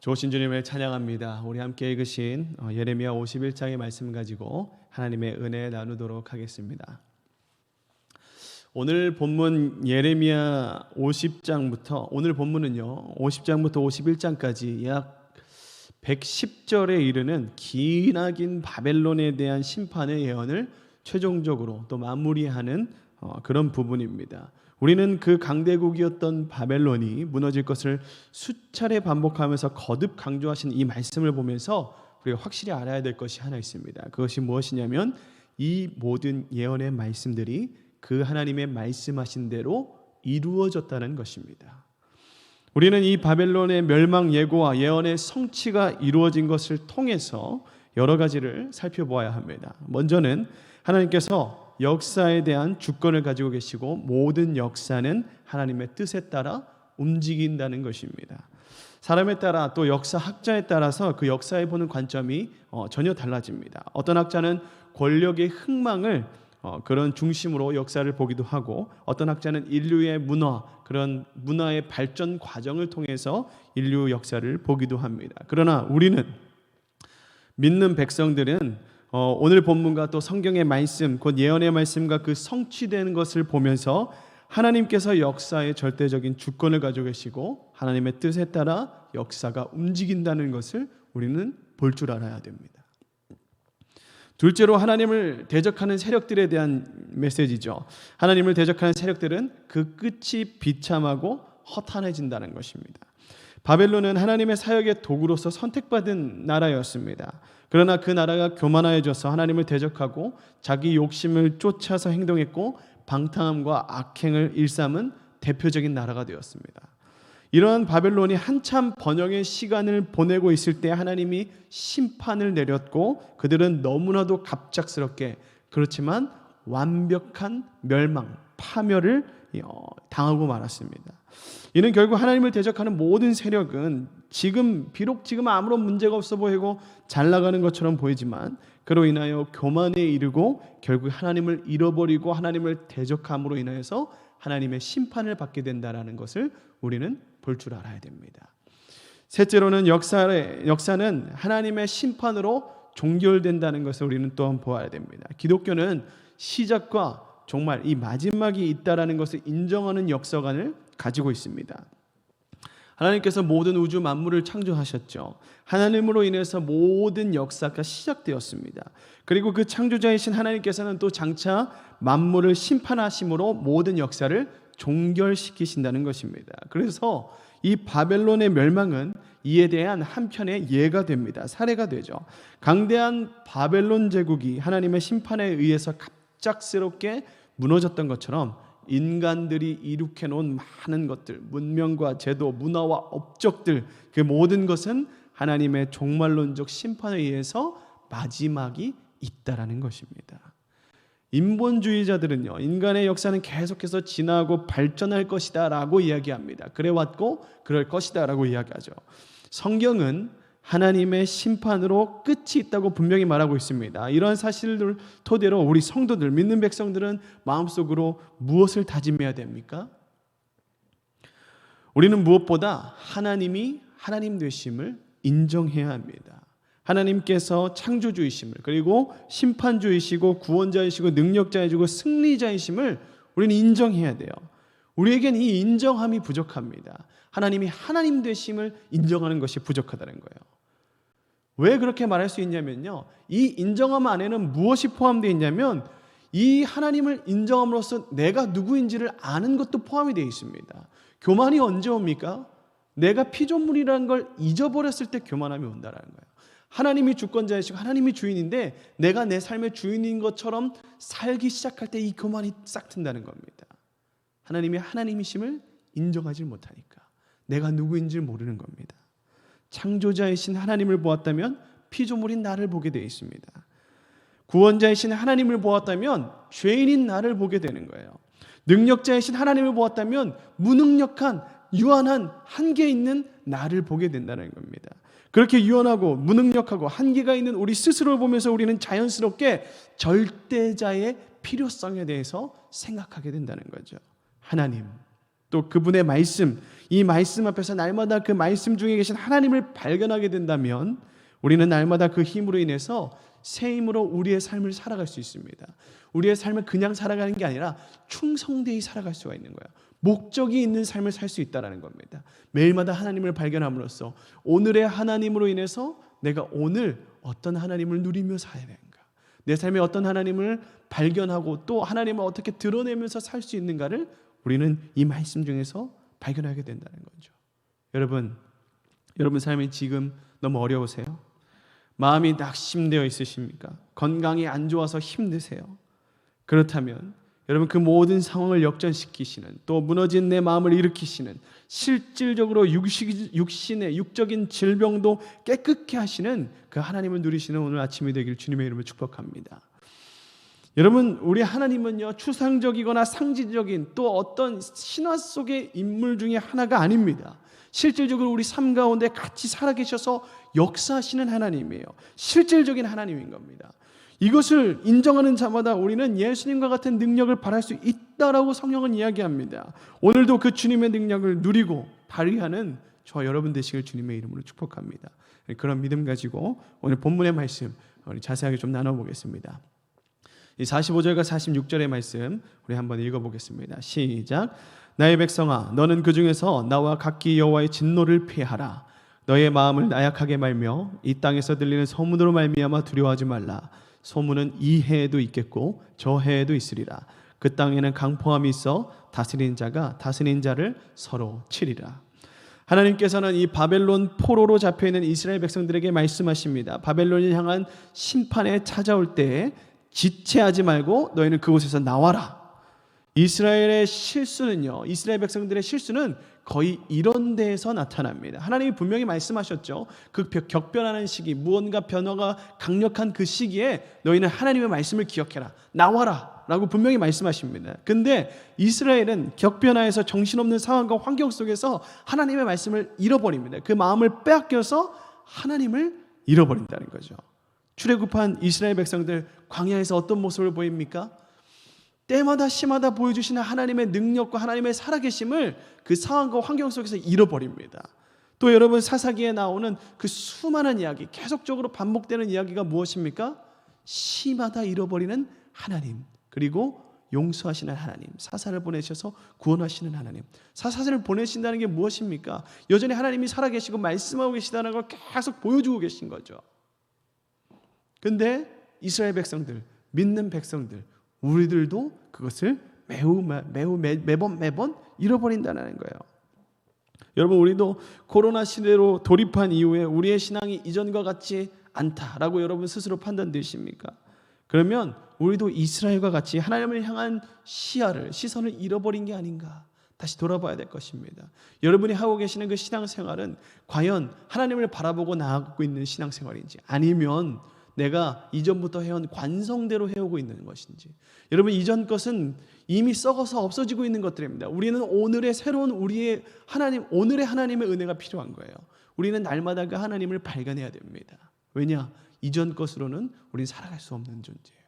좋으신 주님을 찬양합니다. 우리 함께 읽으신 어, 예레미야 51장의 말씀 가지고 하나님의 은혜 나누도록 하겠습니다. 오늘 본문 예레미야 50장부터 오늘 본문은요. 50장부터 51장까지 약 110절에 이르는 기나긴 바벨론에 대한 심판의 예언을 최종적으로 또 마무리하는 어, 그런 부분입니다. 우리는 그 강대국이었던 바벨론이 무너질 것을 수차례 반복하면서 거듭 강조하신 이 말씀을 보면서 우리가 확실히 알아야 될 것이 하나 있습니다. 그것이 무엇이냐면 이 모든 예언의 말씀들이 그 하나님의 말씀하신 대로 이루어졌다는 것입니다. 우리는 이 바벨론의 멸망 예고와 예언의 성취가 이루어진 것을 통해서 여러 가지를 살펴보아야 합니다. 먼저는 하나님께서 역사에 대한 주권을 가지고 계시고 모든 역사는 하나님의 뜻에 따라 움직인다는 것입니다. 사람에 따라 또 역사 학자에 따라서 그 역사에 보는 관점이 어, 전혀 달라집니다. 어떤 학자는 권력의 흥망을 어, 그런 중심으로 역사를 보기도 하고 어떤 학자는 인류의 문화 그런 문화의 발전 과정을 통해서 인류 역사를 보기도 합니다. 그러나 우리는 믿는 백성들은 어, 오늘 본문과 또 성경의 말씀, 곧 예언의 말씀과 그 성취되는 것을 보면서 하나님께서 역사의 절대적인 주권을 가지고 계시고 하나님의 뜻에 따라 역사가 움직인다는 것을 우리는 볼 줄 알아야 됩니다. 둘째로 하나님을 대적하는 세력들에 대한 메시지죠. 하나님을 대적하는 세력들은 그 끝이 비참하고 허탄해진다는 것입니다. 바벨론은 하나님의 사역의 도구로서 선택받은 나라였습니다. 그러나 그 나라가 교만해져서 하나님을 대적하고 자기 욕심을 쫓아서 행동했고 방탕함과 악행을 일삼은 대표적인 나라가 되었습니다. 이러한 바벨론이 한참 번영의 시간을 보내고 있을 때 하나님이 심판을 내렸고 그들은 너무나도 갑작스럽게 그렇지만 완벽한 멸망, 파멸을 어, 당하고 말았습니다. 이는 결국 하나님을 대적하는 모든 세력은 지금 비록 지금 아무런 문제가 없어 보이고 잘 나가는 것처럼 보이지만 그로 인하여 교만에 이르고 결국 하나님을 잃어버리고 하나님을 대적함으로 인하여서 하나님의 심판을 받게 된다라는 것을 우리는 볼 줄 알아야 됩니다. 셋째로는 역사의 역사는 하나님의 심판으로 종결된다는 것을 우리는 또한 보아야 됩니다. 기독교는 시작과 정말 이 마지막이 있다라는 것을 인정하는 역사관을 가지고 있습니다. 하나님께서 모든 우주 만물을 창조하셨죠. 하나님으로 인해서 모든 역사가 시작되었습니다. 그리고 그 창조자이신 하나님께서는 또 장차 만물을 심판하심으로 모든 역사를 종결시키신다는 것입니다. 그래서 이 바벨론의 멸망은 이에 대한 한편의 예가 됩니다. 사례가 되죠. 강대한 바벨론 제국이 하나님의 심판에 의해서 갑작스럽게 무너졌던 것처럼 인간들이 이룩해 놓은 많은 것들, 문명과 제도, 문화와 업적들, 그 모든 것은 하나님의 종말론적 심판에 의해서 마지막이 있다라는 것입니다. 인본주의자들은요, 인간의 역사는 계속해서 진화하고 발전할 것이다 라고 이야기합니다. 그래 왔고, 그럴 것이다 라고 이야기하죠. 성경은 하나님의 심판으로 끝이 있다고 분명히 말하고 있습니다. 이러한 사실을 토대로 우리 성도들, 믿는 백성들은 마음속으로 무엇을 다짐해야 됩니까? 우리는 무엇보다 하나님이 하나님 되심을 인정해야 합니다. 하나님께서 창조주이심을 그리고 심판주이시고 구원자이시고 능력자이시고 승리자이심을 우리는 인정해야 돼요. 우리에겐 이 인정함이 부족합니다. 하나님이 하나님 되심을 인정하는 것이 부족하다는 거예요. 왜 그렇게 말할 수 있냐면요. 이 인정함 안에는 무엇이 포함되어 있냐면 이 하나님을 인정함으로써 내가 누구인지를 아는 것도 포함이 되어 있습니다. 교만이 언제 옵니까? 내가 피조물이라는 걸 잊어버렸을 때 교만함이 온다라는 거예요. 하나님이 주권자이시고 하나님이 주인인데 내가 내 삶의 주인인 것처럼 살기 시작할 때 이 교만이 싹 튼다는 겁니다. 하나님이 하나님이심을 인정하지 못하니까 내가 누구인지 모르는 겁니다. 창조자이신 하나님을 보았다면 피조물인 나를 보게 되어 있습니다. 구원자이신 하나님을 보았다면 죄인인 나를 보게 되는 거예요. 능력자이신 하나님을 보았다면 무능력한 유한한 한계 있는 나를 보게 된다는 겁니다. 그렇게 유한하고 무능력하고 한계가 있는 우리 스스로를 보면서 우리는 자연스럽게 절대자의 필요성에 대해서 생각하게 된다는 거죠. 하나님, 또 그분의 말씀, 이 말씀 앞에서 날마다 그 말씀 중에 계신 하나님을 발견하게 된다면 우리는 날마다 그 힘으로 인해서 새 힘으로 우리의 삶을 살아갈 수 있습니다. 우리의 삶을 그냥 살아가는 게 아니라 충성되이 살아갈 수가 있는 거예요. 목적이 있는 삶을 살 수 있다라는 겁니다. 매일마다 하나님을 발견함으로써 오늘의 하나님으로 인해서 내가 오늘 어떤 하나님을 누리며 살아야 되는가? 내 삶에 어떤 하나님을 발견하고 또 하나님을 어떻게 드러내면서 살 수 있는가를 우리는 이 말씀 중에서 발견하게 된다는 거죠. 여러분, 여러분 삶이 지금 너무 어려우세요? 마음이 낙심되어 있으십니까? 건강이 안 좋아서 힘드세요? 그렇다면 여러분 그 모든 상황을 역전시키시는 또 무너진 내 마음을 일으키시는 실질적으로 육식, 육신의 육적인 질병도 깨끗게 하시는 그 하나님을 누리시는 오늘 아침이 되길 주님의 이름으로 축복합니다. 여러분 우리 하나님은요 추상적이거나 상징적인 또 어떤 신화 속의 인물 중에 하나가 아닙니다. 실질적으로 우리 삶 가운데 같이 살아계셔서 역사하시는 하나님이에요. 실질적인 하나님인 겁니다. 이것을 인정하는 자마다 우리는 예수님과 같은 능력을 발할 수 있다라고 성경은 이야기합니다. 오늘도 그 주님의 능력을 누리고 발휘하는 저 여러분 되시길 주님의 이름으로 축복합니다. 그런 믿음 가지고 오늘 본문의 말씀 우리 자세하게 좀 나눠보겠습니다. 이 45절과 46절의 말씀 우리 한번 읽어보겠습니다. 시작. 나의 백성아, 너는 그 중에서 나와 각기 여호와의 진노를 피하라. 너의 마음을 나약하게 말며 이 땅에서 들리는 소문으로 말미암아 두려워하지 말라. 소문은 이 해에도 있겠고 저 해에도 있으리라. 그 땅에는 강포함이 있어 다스린 자가 다스린 자를 서로 치리라. 하나님께서는 이 바벨론 포로로 잡혀 있는 이스라엘 백성들에게 말씀하십니다. 바벨론을 향한 심판에 찾아올 때에 지체하지 말고 너희는 그곳에서 나와라. 이스라엘의 실수는요. 이스라엘 백성들의 실수는 거의 이런 데에서 나타납니다. 하나님이 분명히 말씀하셨죠. 그 격변하는 시기, 무언가 변화가 강력한 그 시기에 너희는 하나님의 말씀을 기억해라. 나와라. 라고 분명히 말씀하십니다. 근데 이스라엘은 격변하에서 정신없는 상황과 환경 속에서 하나님의 말씀을 잃어버립니다. 그 마음을 빼앗겨서 하나님을 잃어버린다는 거죠. 출애굽한 이스라엘 백성들 광야에서 어떤 모습을 보입니까? 때마다 시마다 보여주시는 하나님의 능력과 하나님의 살아계심을 그 상황과 환경 속에서 잃어버립니다. 또 여러분 사사기에 나오는 그 수많은 이야기, 계속적으로 반복되는 이야기가 무엇입니까? 시마다 잃어버리는 하나님, 그리고 용서하시는 하나님, 사사를 보내셔서 구원하시는 하나님. 사사를 보내신다는 게 무엇입니까? 여전히 하나님이 살아계시고 말씀하고 계시다는 걸 계속 보여주고 계신 거죠. 근데 이스라엘 백성들, 믿는 백성들, 우리들도 그것을 매우 매우 매, 매번 매번 잃어버린다는 거예요. 여러분 우리도 코로나 시대로 돌입한 이후에 우리의 신앙이 이전과 같지 않다라고 여러분 스스로 판단되십니까? 그러면 우리도 이스라엘과 같이 하나님을 향한 시야를 시선을 잃어버린 게 아닌가? 다시 돌아봐야 될 것입니다. 여러분이 하고 계시는 그 신앙생활은 과연 하나님을 바라보고 나아가고 있는 신앙생활인지 아니면 내가 이전부터 해온 관성대로 해오고 있는 것인지. 여러분 이전 것은 이미 썩어서 없어지고 있는 것들입니다. 우리는 오늘의 새로운 우리의 하나님 오늘의 하나님의 은혜가 필요한 거예요. 우리는 날마다 그 하나님을 발견해야 됩니다. 왜냐? 이전 것으로는 우리는 살아갈 수 없는 존재예요.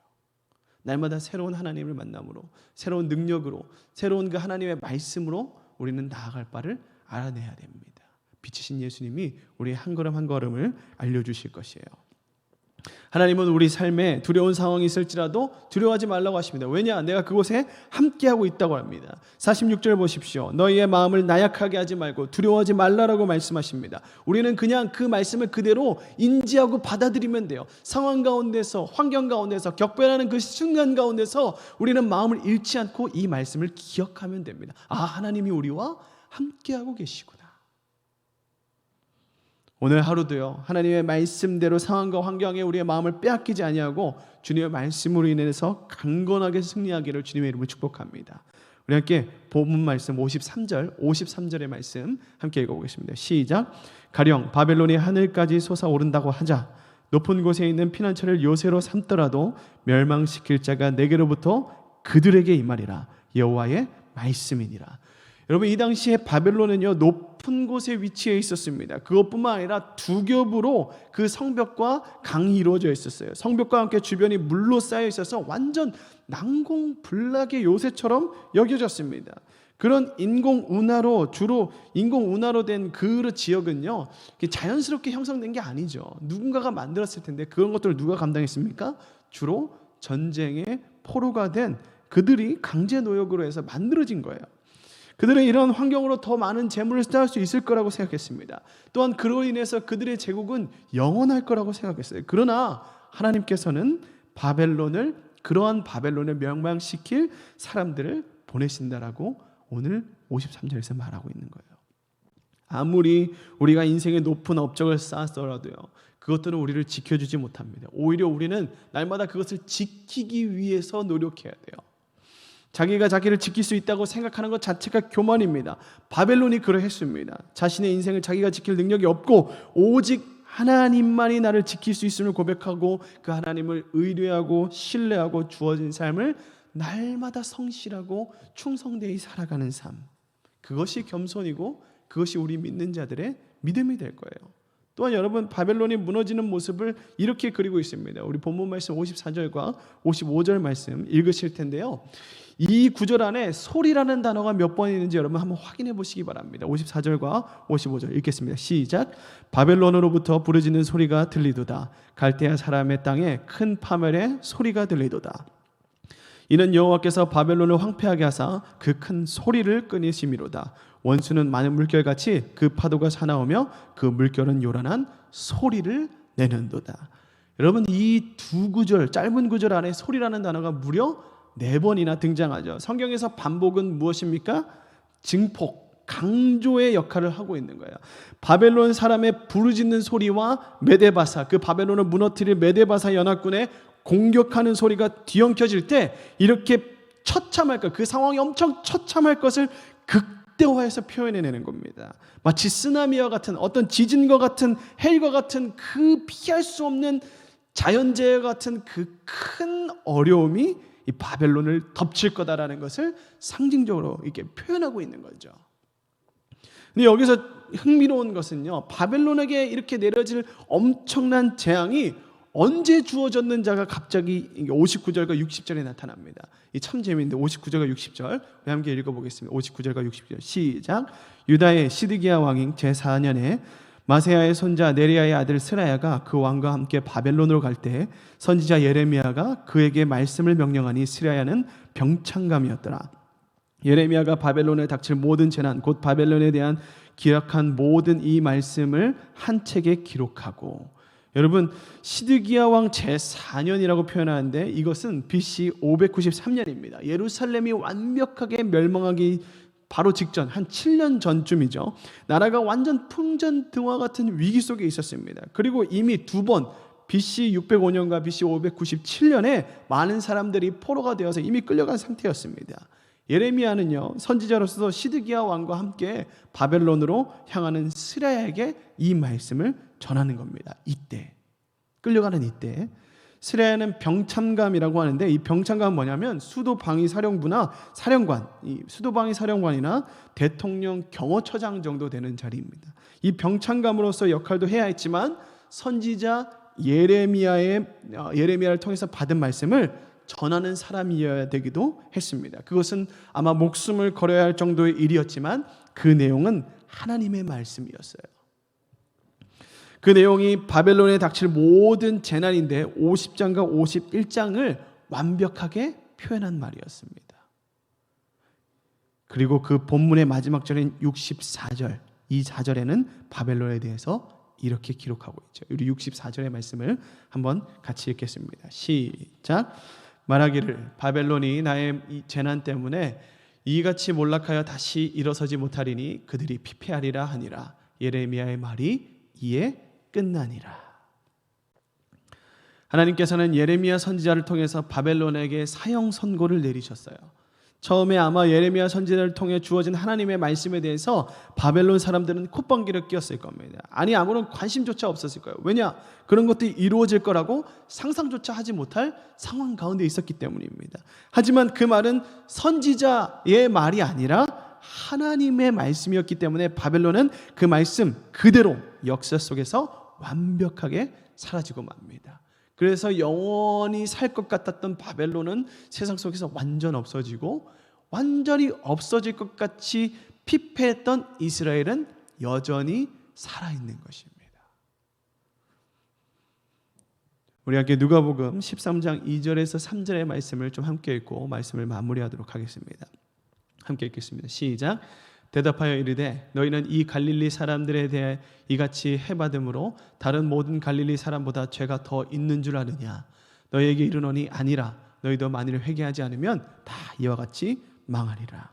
날마다 새로운 하나님을 만남으로 새로운 능력으로 새로운 그 하나님의 말씀으로 우리는 나아갈 바를 알아내야 됩니다. 빛이신 예수님이 우리의 한 걸음 한 걸음을 알려 주실 것이에요. 하나님은 우리 삶에 두려운 상황이 있을지라도 두려워하지 말라고 하십니다. 왜냐? 내가 그곳에 함께하고 있다고 합니다. 46절 보십시오. 너희의 마음을 나약하게 하지 말고 두려워하지 말라라고 말씀하십니다. 우리는 그냥 그 말씀을 그대로 인지하고 받아들이면 돼요. 상황 가운데서, 환경 가운데서, 격변하는 그 순간 가운데서 우리는 마음을 잃지 않고 이 말씀을 기억하면 됩니다. 아, 하나님이 우리와 함께하고 계시구나. 오늘 하루도요 하나님의 말씀대로 상황과 환경에 우리의 마음을 빼앗기지 아니하고 주님의 말씀으로 인해서 강건하게 승리하기를 주님의 이름으로 축복합니다. 우리 함께 본문 말씀 53절 53절의 말씀 함께 읽어보겠습니다. 시작. 가령 바벨론이 하늘까지 솟아오른다고 하자 높은 곳에 있는 피난처를 요새로 삼더라도 멸망시킬 자가 내게로부터 그들에게 임하리라 여호와의 말씀이니라. 여러분 이 당시에 바벨론은요 높 은 곳에 위치해 있었습니다. 그것뿐만 아니라 두 겹으로 그 성벽과 강이 이루어져 있었어요. 성벽과 함께 주변이 물로 쌓여 있어서 완전 난공불락의 요새처럼 여겨졌습니다. 그런 인공 운하로 주로 인공 운하로 된 그 지역은요 자연스럽게 형성된 게 아니죠. 누군가가 만들었을 텐데 그런 것들을 누가 감당했습니까? 주로 전쟁의 포로가 된 그들이 강제 노역으로 해서 만들어진 거예요. 그들은 이런 환경으로 더 많은 재물을 쌓을 수 있을 거라고 생각했습니다. 또한 그로 인해서 그들의 제국은 영원할 거라고 생각했어요. 그러나 하나님께서는 바벨론을 그러한 바벨론을 멸망시킬 사람들을 보내신다라고 오늘 53절에서 말하고 있는 거예요. 아무리 우리가 인생의 높은 업적을 쌓았더라도요. 그것들은 우리를 지켜주지 못합니다. 오히려 우리는 날마다 그것을 지키기 위해서 노력해야 돼요. 자기가 자기를 지킬 수 있다고 생각하는 것 자체가 교만입니다. 바벨론이 그러했습니다. 자신의 인생을 자기가 지킬 능력이 없고 오직 하나님만이 나를 지킬 수 있음을 고백하고 그 하나님을 의뢰하고 신뢰하고 주어진 삶을 날마다 성실하고 충성되이 살아가는 삶. 그것이 겸손이고 그것이 우리 믿는 자들의 믿음이 될 거예요. 또한 여러분 바벨론이 무너지는 모습을 이렇게 그리고 있습니다. 우리 본문 말씀 54절과 55절 말씀 읽으실 텐데요. 이 구절 안에 소리라는 단어가 몇 번 있는지 여러분 한번 확인해 보시기 바랍니다. 54절과 55절 읽겠습니다. 시작. 바벨론으로부터 부르짖는 소리가 들리도다. 갈대아 사람의 땅에 큰 파멸의 소리가 들리도다. 이는 여호와께서 바벨론을 황폐하게 하사 그 큰 소리를 끊으심이로다. 원수는 많은 물결같이 그 파도가 사나우며 그 물결은 요란한 소리를 내는도다. 여러분 이 두 구절 짧은 구절 안에 소리라는 단어가 무려 네 번이나 등장하죠. 성경에서 반복은 무엇입니까? 증폭, 강조의 역할을 하고 있는 거예요. 바벨론 사람의 부르짖는 소리와 메데바사, 그 바벨론을 무너뜨릴 메데바사 연합군의 공격하는 소리가 뒤엉켜질 때 이렇게 처참할 것, 그 상황이 엄청 처참할 것을 극대화해서 표현해내는 겁니다. 마치 쓰나미와 같은 어떤 지진과 같은 해일과 같은 그 피할 수 없는 자연재해 같은 그 큰 어려움이 이 바벨론을 덮칠 거다라는 것을 상징적으로 이렇게 표현하고 있는 거죠. 근데 여기서 흥미로운 것은요, 바벨론에게 이렇게 내려질 엄청난 재앙이 언제 주어졌는 자가 갑자기 59절과 60절에 나타납니다. 이참 재미있는데 59절과 60절 우리 함께 읽어보겠습니다. 59절과 60절 시작. 유다의 시드기야 왕인 제 4년에 마세야의 손자 네리야의 아들 스라야가 그 왕과 함께 바벨론으로 갈 때 선지자 예레미야가 그에게 말씀을 명령하니 스라야는 병창감이었더라. 예레미야가 바벨론에 닥칠 모든 재난 곧 바벨론에 대한 기록한 모든 이 말씀을 한 책에 기록하고 여러분 시드기야 왕 제4년이라고 표현하는데 이것은 BC 593년입니다. 예루살렘이 완벽하게 멸망하기 바로 직전 한 7년 전쯤이죠. 나라가 완전 풍전등화 같은 위기 속에 있었습니다. 그리고 이미 두 번 BC 605년과 BC 597년에 많은 사람들이 포로가 되어서 이미 끌려간 상태였습니다. 예레미야는요 선지자로서 시드기야 왕과 함께 바벨론으로 향하는 스라야에게 이 말씀을 전하는 겁니다. 이때 끌려가는 이때 스레야는 병참감이라고 하는데 이 병참감은 뭐냐면 수도 방위 사령부나 사령관, 이 수도 방위 사령관이나 대통령 경호처장 정도 되는 자리입니다. 이 병참감으로서 역할도 해야 했지만 선지자 예레미야의 어, 예레미야를 통해서 받은 말씀을 전하는 사람이어야 되기도 했습니다. 그것은 아마 목숨을 걸어야 할 정도의 일이었지만 그 내용은 하나님의 말씀이었어요. 그 내용이 바벨론에 닥칠 모든 재난인데 50장과 51장을 완벽하게 표현한 말이었습니다. 그리고 그 본문의 마지막 절인 64절, 이 4절에는 바벨론에 대해서 이렇게 기록하고 있죠. 우리 64절의 말씀을 한번 같이 읽겠습니다. 시작. 말하기를 바벨론이 나의 이 재난 때문에 이같이 몰락하여 다시 일어서지 못하리니 그들이 피폐하리라 하니라. 예레미야의 말이 이에 끝나니라. 하나님께서는 예레미야 선지자를 통해서 바벨론에게 사형 선고를 내리셨어요. 처음에 아마 예레미야 선지자를 통해 주어진 하나님의 말씀에 대해서 바벨론 사람들은 콧방귀를 뀌었을 겁니다. 아니 아무런 관심조차 없었을 거예요. 왜냐? 그런 것들이 이루어질 거라고 상상조차 하지 못할 상황 가운데 있었기 때문입니다. 하지만 그 말은 선지자의 말이 아니라 하나님의 말씀이었기 때문에 바벨론은 그 말씀 그대로 역사 속에서 완벽하게 사라지고 맙니다. 그래서 영원히 살 것 같았던 바벨론은 세상 속에서 완전 없어지고 완전히 없어질 것 같이 피폐했던 이스라엘은 여전히 살아있는 것입니다. 우리 함께 누가복음 13장 2절에서 3절의 말씀을 좀 함께 읽고 말씀을 마무리하도록 하겠습니다. 함께 읽겠습니다. 시작. 대답하여 이르되 너희는 이 갈릴리 사람들에 대해 이같이 해받음으로 다른 모든 갈릴리 사람보다 죄가 더 있는 줄 아느냐 너희에게 이르노니 아니라 너희도 만일 회개하지 않으면 다 이와 같이 망하리라.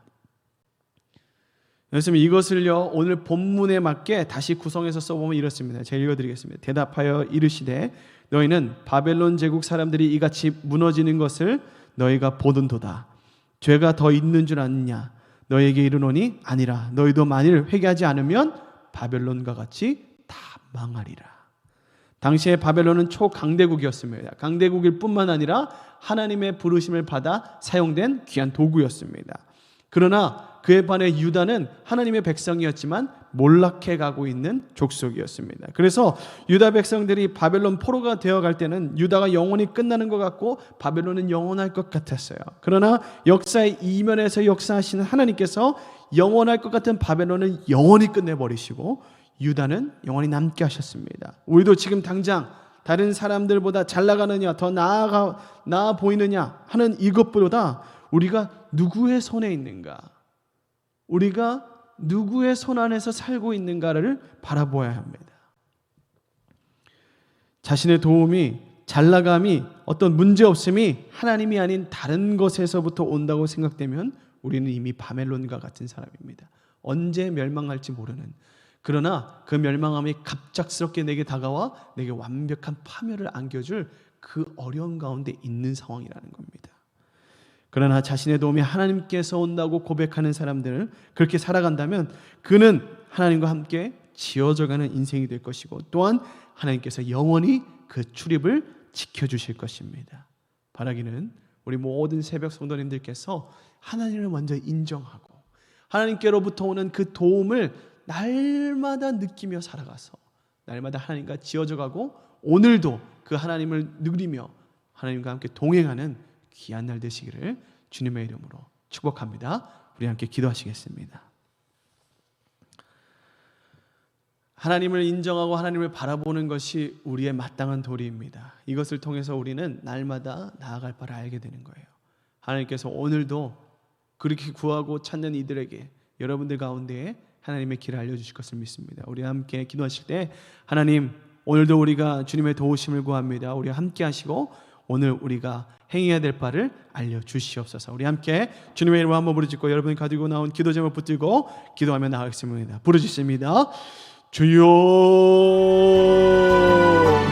여러분 이것을요 오늘 본문에 맞게 다시 구성해서 써보면 이렇습니다. 제가 읽어드리겠습니다. 대답하여 이르시되 너희는 바벨론 제국 사람들이 이같이 무너지는 것을 너희가 보던도다. 죄가 더 있는 줄 아느냐? 너희에게 이르노니 아니라 너희도 만일 회개하지 않으면 바벨론과 같이 다 망하리라. 당시에 바벨론은 초강대국이었습니다. 강대국일 뿐만 아니라 하나님의 부르심을 받아 사용된 귀한 도구였습니다. 그러나 그에 반해 유다는 하나님의 백성이었지만 몰락해 가고 있는 족속이었습니다. 그래서 유다 백성들이 바벨론 포로가 되어 갈 때는 유다가 영원히 끝나는 것 같고 바벨론은 영원할 것 같았어요. 그러나 역사의 이면에서 역사하시는 하나님께서 영원할 것 같은 바벨론은 영원히 끝내 버리시고 유다는 영원히 남게 하셨습니다. 우리도 지금 당장 다른 사람들보다 잘 나가느냐, 더 나아가 나아 보이느냐 하는 이것보다 우리가 누구의 손에 있는가? 우리가 누구의 손 안에서 살고 있는가를 바라보아야 합니다. 자신의 도움이 잘 나감이 어떤 문제 없음이 하나님이 아닌 다른 것에서부터 온다고 생각되면 우리는 이미 바멜론과 같은 사람입니다. 언제 멸망할지 모르는 그러나 그 멸망함이 갑작스럽게 내게 다가와 내게 완벽한 파멸을 안겨줄 그 어려운 가운데 있는 상황이라는 겁니다. 그러나 자신의 도움이 하나님께서 온다고 고백하는 사람들을 그렇게 살아간다면 그는 하나님과 함께 지어져가는 인생이 될 것이고 또한 하나님께서 영원히 그 출입을 지켜주실 것입니다. 바라기는 우리 모든 새벽 성도님들께서 하나님을 먼저 인정하고 하나님께로부터 오는 그 도움을 날마다 느끼며 살아가서 날마다 하나님과 지어져가고 오늘도 그 하나님을 누리며 하나님과 함께 동행하는 귀한 날 되시기를 주님의 이름으로 축복합니다. 우리 함께 기도하시겠습니다. 하나님을 인정하고 하나님을 바라보는 것이 우리의 마땅한 도리입니다. 이것을 통해서 우리는 날마다 나아갈 바를 알게 되는 거예요. 하나님께서 오늘도 그렇게 구하고 찾는 이들에게 여러분들 가운데에 하나님의 길을 알려주실 것을 믿습니다. 우리 함께 기도하실 때 하나님 오늘도 우리가 주님의 도우심을 구합니다. 우리 함께 하시고 오늘 우리가 행해야 될 바를 알려 주시옵소서. 우리 함께 주님의 이름으로 한번 부르짖고 여러분이 가지고 나온 기도 제목 붙들고 기도하며 나가겠습니다. 부르짖습니다. 주여